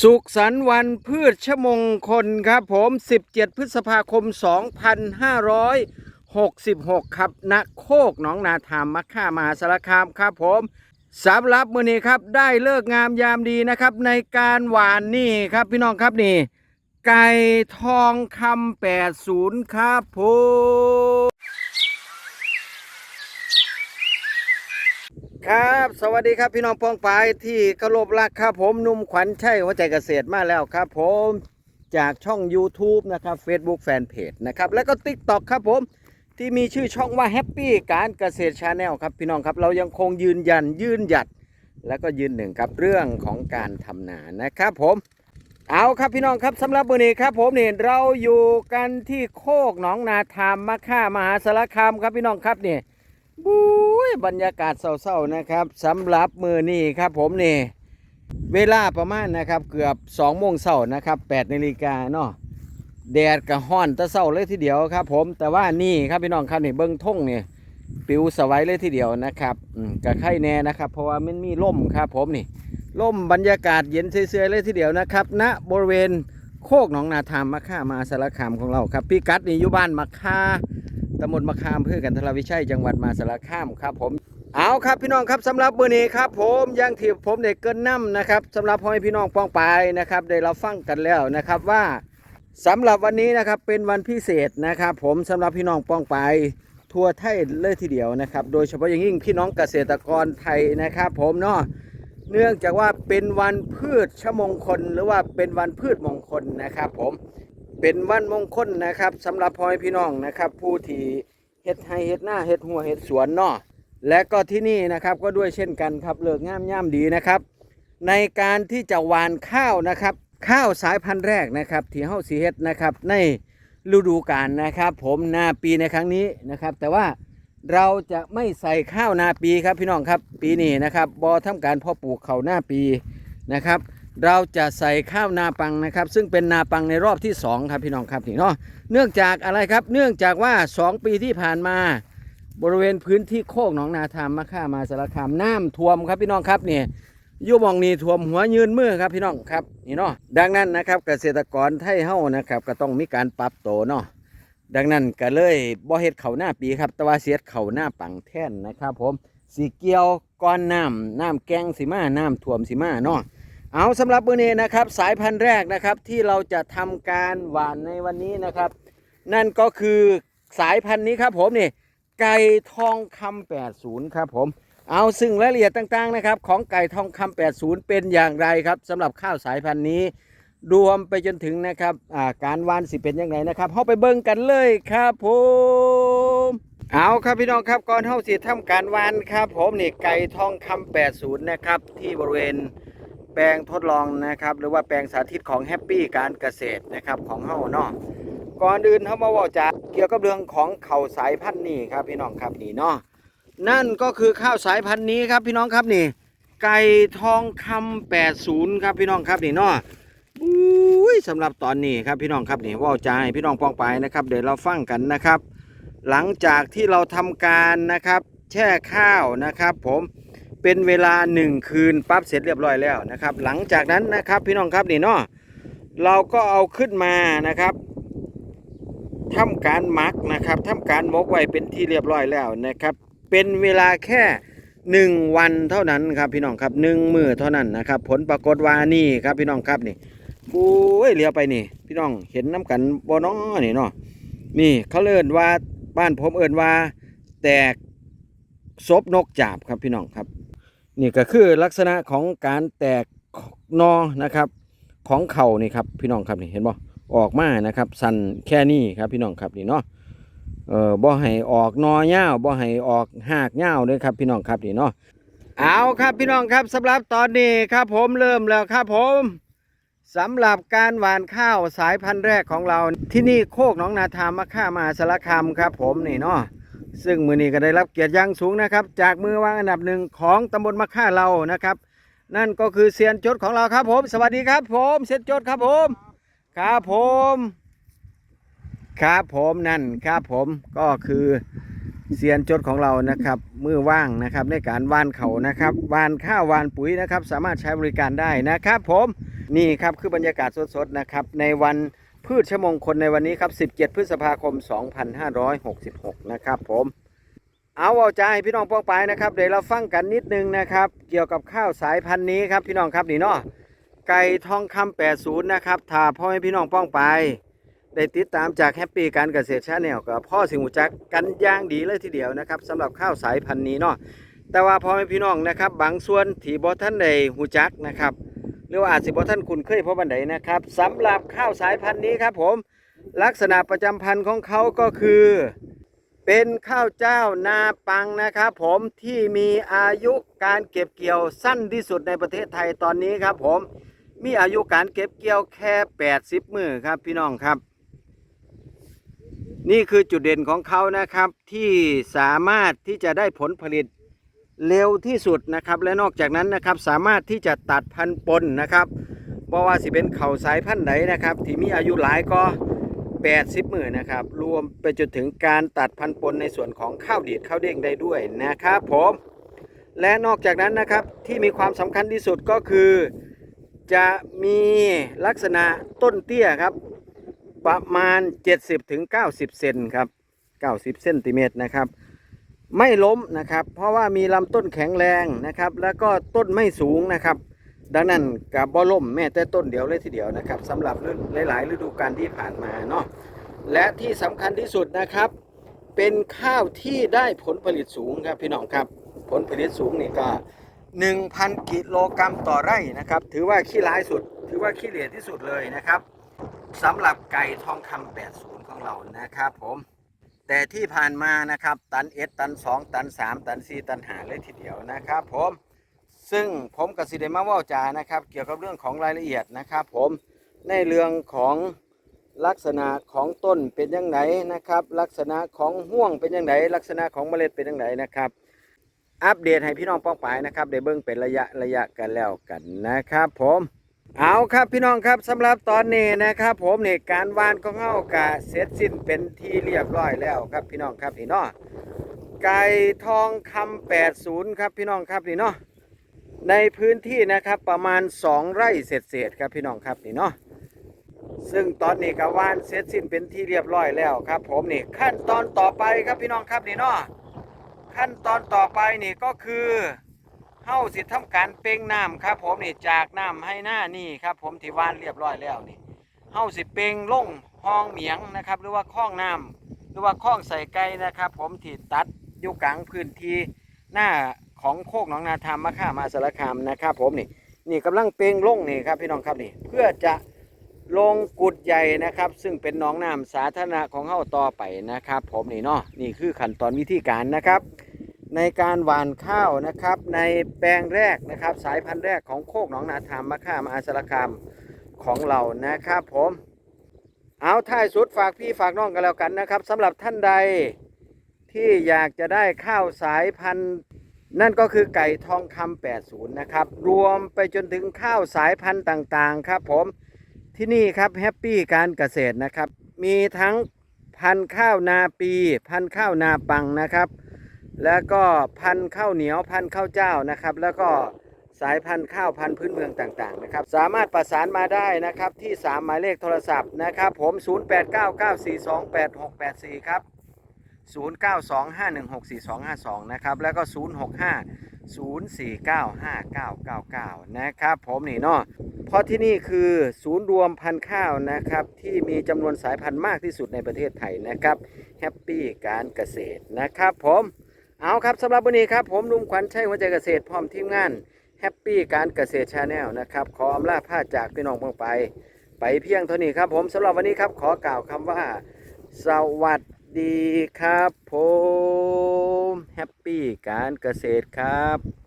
สุขสันต์วันพืชชมงคลครับผม 17 พฤษภาคม 2566 ครับณโคกหนองนาธามมัคค่ามาสารคามครับผมสำหรับมื้อนี้ครับได้เลิกงามยามดีนะครับ ในการหวานนี่ครับพี่น้องครับนี่ ไก่ทองคำ80 ครับผม ครับ สวัสดีครับพี่น้องปองปายที่เคารพรักครับผมนุ่มขวัญชัยหัวใจเกษตรมาแล้วครับผมจากช่อง YouTube นะครับ Facebook Fanpage นะครับ แล้วก็ TikTok ครับผมที่มีชื่อช่องว่า Happy การเกษตรชาแนลครับพี่น้องครับเรายังคงยืนยันยืนหยัด แล้วก็ยืนหนึ่งกับเรื่องของการทำนานะครับผม เอาครับพี่น้องครับสำหรับวันนี้ครับผมเนี่เราอยู่กันที่โคกหนองนาทามมะค่ามหาสารคามครับพี่น้องครับเนี่ บุ้ยบรรยากาศเศร้าๆนะครับสำหรับมือนี่ครับผมนี่ เวลาประมาณนะครับ เกือบ2โมงเช้านะครับ8นาฬิกาเนาะแดดกับห้อนตะเศร้าเลยทีเดียวครับ ผมแต่ว่านี่ครับพี่น้องครับนี่เบิ้งท่งนี่ปิวสวัยเลยทีเดียวนะครับกับไข่แน่นะครับ เพราะว่ามันมีล่มครับ ผมนี่ล่มบรรยากาศเย็นเสื่อยๆเลยทีเดียวนะครับณบริเวณโคกหนองนาทามมะค่ามาสารคามของเราครับพี่กัดนี่อยู่บ้านมะค่า ตำบลมะขามเพื่อกันทรวิชัยจังหวัดมหาสารคามครับผมเอาครับพี่น้องครับสำหรับมื้อนี้ครับผมยังที่ผมได้เกินนํนะครับสำหรับพ่อแม่พี่น้องป้องปนะครับได้เราฟังกันแล้วนะครับว่าสำหรับวันนี้นะครับเป็นวันพิเศษนะครับผมสำหรับพี่น้องป้องไปทั่วไทยเลยทีเดียวนะครับโดยเฉพาะอย่างยิ่งพี่น้องเกษตรกรไทยนะครับผมเนาะเนื่องจากว่าเป็นวันพืชชมงคล หรือว่าเป็นวันพืชมงคลนะครับผม เป็นวันมงคลนะครับสำหรับพ่อแม่พี่น้องนะครับ ผู้ที่เฮ็ดไร่เฮ็ดหน้าเฮ็ดหัวเฮ็ดสวนเนาะและก็ที่นี่นะครับก็ด้วยเช่นกันครับเลิกงามย่ามดีนะครับ ในการที่จะหวานข้าวนะครับ ข้าวสายพันธุ์แรกนะครับที่เฮาสิเฮ็ดนะครับในฤดูกาลนะครับ ผมนาปีในครั้งนี้นะครับ แต่ว่าเราจะไม่ใส่ข้าวนาปีครับพี่น้องครับ ปีนี้นะครับบอทำการพาะปลูกเขาหน้าปีนะครับ เราจะใส่ข้าวนาปังนะครับ ซึ่งเป็นนาปังในรอบที่สองครับพี่น้องครับนี่เนาะเนื่องจากอะไรครับเนื่องจากว่า 2 ปีที่ผ่านมาบริเวณพื้นที่โคกหนองนาทามมะค่ามาสารคามน้ำท่วมครับพี่น้องครับเนี่ยอยู่หมองนีท่วมหัวยืนมือครับพี่น้องครับนี่เนาะดังนั้นนะครับเกษตรกรไทยเฮานะครับ ก็ต้องมีการปรับโตเนาะดังนั้นก็เลยบ่เฮ็ดเข่าหน้าปีครับ แต่ว่าเสียดเข่าหน้าปังแท่นนะครับ ผมสีเกียวก้อนน้ำน้ำแกงสีมาน้ำท่วมสีมาเนาะ เอาสำหรับมื้อนี้นะครับสายพันธุ์แรกนะครับที่เราจะทำการหว่านในวันนี้นะครับ นั่นก็คือสายพันธุ์นี้ครับผมนี่ไก่ทองคำ80 ครับผมเอาซึ่งรายละเอียดต่างๆนะครับ ของไก่ทองคำ80 เป็นอย่างไรครับสำหรับข้าวสายพันธุ์นี้รวมไปจนถึงนะครับการหวานสิเป็นยังไงนะครับเข้าไปเบิ่งกันเลยครับผมเอาครับพี่น้องครับก่อนเข้าสิทำการหวานครับผมนี่ไก่ทองคำ80 นะครับ ที่บริเวณ แปลงทดลองนะครับ หรือว่าแปลงสาธิตของแฮปปี้การเกษตรนะครับของเฮาเนาะก่อนอื่นเขามาว่าจากเกี่ยวกับเรื่องของข้าวสายพันธุ์นี่ครับพี่น้องครับนี่เนาะนั่นก็คือข้าวสายพันธุ์นี้ครับพี่น้องครับนี่ ไก่ทองคำ80 ครับพี่น้องครับนี่เนาะอุ้ยสำหรับตอนนี้ครับพี่น้องครับนี่ว่าใจายพี่น้องปองไปนะครับ เดี๋ยวเราฟังกันนะครับ หลังจากที่เราทำการนะครับ แช่ข้าวนะครับ ผม เป็นเวลาหนึ่งคืนปั๊บเสร็จเรียบร้อยแล้วนะครับ หลังจากนั้นนะครับพี่น้องครับนี่เนาะเราก็เอาขึ้นมานะครับทำการมักนะครับทำการมกไว้เป็นที่เรียบร้อยแล้วนะครับ เป็นเวลาแค่หนึ่งวันเท่านั้นครับพี่น้องครับหนึ่งมือเท่านั้นนะครับ ผลปรากฏว่านี่ครับพี่น้องครับนี่บุ้ยเลี้ยวไปนี่ พี่น้องเห็นน้ำกันบ่น้อนี่เนาะนี่เขาเอิ้นว่าบ้านผมเอิ้นว่า แตกซบนกจาบครับพี่น้องครับ นี่ก็คือลักษณะของการแตกนอนะครับ ของเข่านี่ครับพี่น้องครับนี่เห็นบ่ออกมานะครับ สันแค่นี้ครับพี่น้องครับนี่เนาะเออบ่ให้ออกนอยาบ่ให้ออกหากยาเลยครับพี่น้องครับนี่เนาะเอาครับพี่น้องครับสำหรับตอนนี้ครับผมเริ่มแล้วครับผมสำหรับการหว่านข้าวสายพันธุ์แรกของเราที่นี่โคกหนองนาทามมะค่ามาสารคามครับผมนี่เนาะ ซึ่งมือนี้ก็ได้รับเกียรติอย่างสูงนะครับ จากมือวางอันดับหนึ่งของตำบลมะค่าเรานะครับ นั่นก็คือเซียนจดของเราครับผม สวัสดีครับผมเซียนจดครับผมครับผมครับผมนั่นครับผมก็คือเซียนจดของเรานะครับมือว่างนะครับในการว่านเขานะครับว่านข้าวว่านปุ๋ยนะครับ สามารถใช้บริการได้นะครับ ผมนี่ครับคือบรรยากาศสดๆนะครับในวัน พืชชมงคลในวันนี้ครับ 17 พฤษภาคม 2566 นะครับผม เอาเอาใจพี่น้องป้องไปนะครับ เดี๋ยวเราฟังกันนิดนึงนะครับ เกี่ยวกับข้าวสายพันธุ์นี้ครับพี่น้องครับนี่เนาะ ไก่ทองคำ80 นะครับ ถ้าพ่อให้พี่น้องป้องไป ได้ติดตามจากแฮปปี้การเกษตรชาแนลกับพ่อสิงหูจักกันย่างดีเลยทีเดียวนะครับสำหรับข้าวสายพันธุ์นี้เนาะ แต่ว่าพ่อแม่พี่น้องนะครับ บางส่วนที่บ่ท่านได้หูจักนะครับ รือว่าอาจสิบ่ท่านคุ้นเคยเพราะบันไดนะครับสำหรับข้าวสายพันธุ์นี้ครับผม ลักษณะประจำพันธุ์ของเขาก็คือ เป็นข้าวเจ้านาปังนะครับผมที่มีอายุการเก็บเกี่ยวสั้นที่สุดในประเทศไทยตอนนี้ครับผมมีอายุการเก็บเกี่ยวแค่ 80 มือครับพี่น้องครับ นี่คือจุดเด่นของเขานะครับที่สามารถที่จะได้ผลผลิต เร็วที่สุดนะครับ และนอกจากนั้นนะครับสามารถที่จะตัดพันธุ์ปนนะครับเพราะว่าสิเป็นเขาสายพันธุ์ไหนนะครับ ที่มีอายุหลายก็ 80หมื่นนะครับ รวมไปจนถึงการตัดพันธุ์ปนในส่วนของข้าวดีดข้าวเด้งได้ด้วยนะครับผมและนอกจากนั้นนะครับที่มีความสำคัญที่สุดก็คือ จะมีลักษณะต้นเตี้ยครับประมาณ 70ถึง90 เซนครับ 90เซนติเมตรนะครับ ไม่ล้มนะครับ เพราะว่ามีลำต้นแข็งแรงนะครับ แล้วก็ต้นไม่สูงนะครับ ดังนั้นกับบ่ล่มแม้แต่ต้นเดียวเลยทีเดียวนะครับสำหรับฤดูหลายๆ ฤดูกาลที่ผ่านมาเนาะและที่สำคัญที่สุดนะครับ เป็นข้าวที่ได้ผลผลิตสูงครับพี่น้องครับ ผลผลิตสูงนี่ก็1,000 กิโลกรัมต่อไร่นะครับ ถือว่าขี้ร้ายสุด ถือว่าขี้เหร่ที่สุดเลยนะครับสำหรับไก่ทองคำ80 ของเรานะครับผม แต่ที่ผ่านมานะครับ ตันเอสตัน2ตัน3ตัน4ตันหาเลยทีเดียวนะครับผมซึ่งผมกับสิเดมาว่าจานะครับ เกี่ยวกับเรื่องของรายละเอียดนะครับผมในเรื่องของลักษณะของต้นเป็นยังไงนะครับ ลักษณะของห่วงเป็นยังไงลักษณะของเมล็ดเป็นยังไงนะครับ อัปเดตให้พี่น้องป้องปายนะครับได้เบิ่งเป็นระยะระยะกันแล้วกันนะครับผม เอาครับพี่น้องครับสำหรับตอนนี้นะครับ ผมนี่การวานของเฮากะเสร็จสิ้นเป็นที่เรียบร้อยแล้วครับพี่น้องครับพี่น้องไก่ทองคำ80 ครับพี่น้องครับนี่เนาะในพื้นที่นะครับประมาณ 2 ไร่เศษๆครับพี่น้องครับนี่เนาะซึ่งตอนนี้ก็ว่านเสร็จสิ้นเป็นที่เรียบร้อยแล้วครับ ผมนี่ขั้นตอนต่อไปครับพี่น้องครับนี่เนาะขั้นตอนต่อไปนี่ก็คือ เฮาสิทำการเป่งน้ำครับ ผมนี่จากน้ำให้หน้านี่ครับ ผมที่ว่านเรียบร้อยแล้วนี่เฮาสิเป่งลงห้องเหมียงนะครับ หรือว่าคล้องน้ำหรือว่าคล้องใส่ไก่นะครับ ผมที่ตัดอยู่กลางพื้นที่หน้าของโคกหนองนาธรรมมะค่ามาสารคามนะครับ ผมนี่นี่กำลังเปลงลงนี่ครับพี่น้องครับนี่เพื่อจะลงกุดใหญ่นะครับ ซึ่งเป็นหนองน้ำสาธารณะของเฮาต่อไปนะครับ ผมนี่เนาะนี่คือขั้นตอนวิธีการนะครับ ในการหว่านข้าวนะครับ ในแปลงแรกนะครับ สายพันธุ์แรกของโคกหนองนาธรรมมะค่ามาสารคามของเรานะครับผมเอาท้ายสุดฝากพี่ฝากน้องกันแล้วกันนะครับสำหรับท่านใดที่อยากจะได้ข้าวสายพันธุ์ นั่นก็คือไก่ทองคำ80 นะครับ รวมไปจนถึงข้าวสายพันธุ์ต่างๆ ครับผมที่นี่ครับแฮปปี้การเกษตรนะครับ มีทั้งพันธุ์ข้าวนาปี พันธุ์ข้าวนาปังนะครับ แล้วก็พันธุ์ข้าวเหนียวพันธุ์ข้าวเจ้านะครับ แล้วก็สายพันธุ์ข้าวพันธุ์พื้นเมืองต่างๆนะครับ สามารถประสานมาได้นะครับที่ 3 หมายเลขโทรศัพท์นะครับ ผม 0899428684 ครับ 0925164252 นะครับ แล้วก็ 065-049-5999 นะครับ ผมนี่เนาะเพราะที่นี่คือศูนย์รวมพันธุ์ข้าวนะครับ ที่มีจำนวนสายพันธุ์มากที่สุดในประเทศไทยนะครับแฮปปี้การเกษตรนะครับผม เอาครับสำหรับวันนี้ครับผมลุงขวัญชัยหัวใจเกษตรพร้อมทีมงานแฮปปี้การเกษตรชาแนลนะครับขออำลาผ้าจากพี่น้องเมืองไป ไปเพียงเท่านี้ครับ ผมสำหรับวันนี้ครับขอกล่าวคำว่า สวัสดีครับ ผมแฮปปี้การเกษตรครับ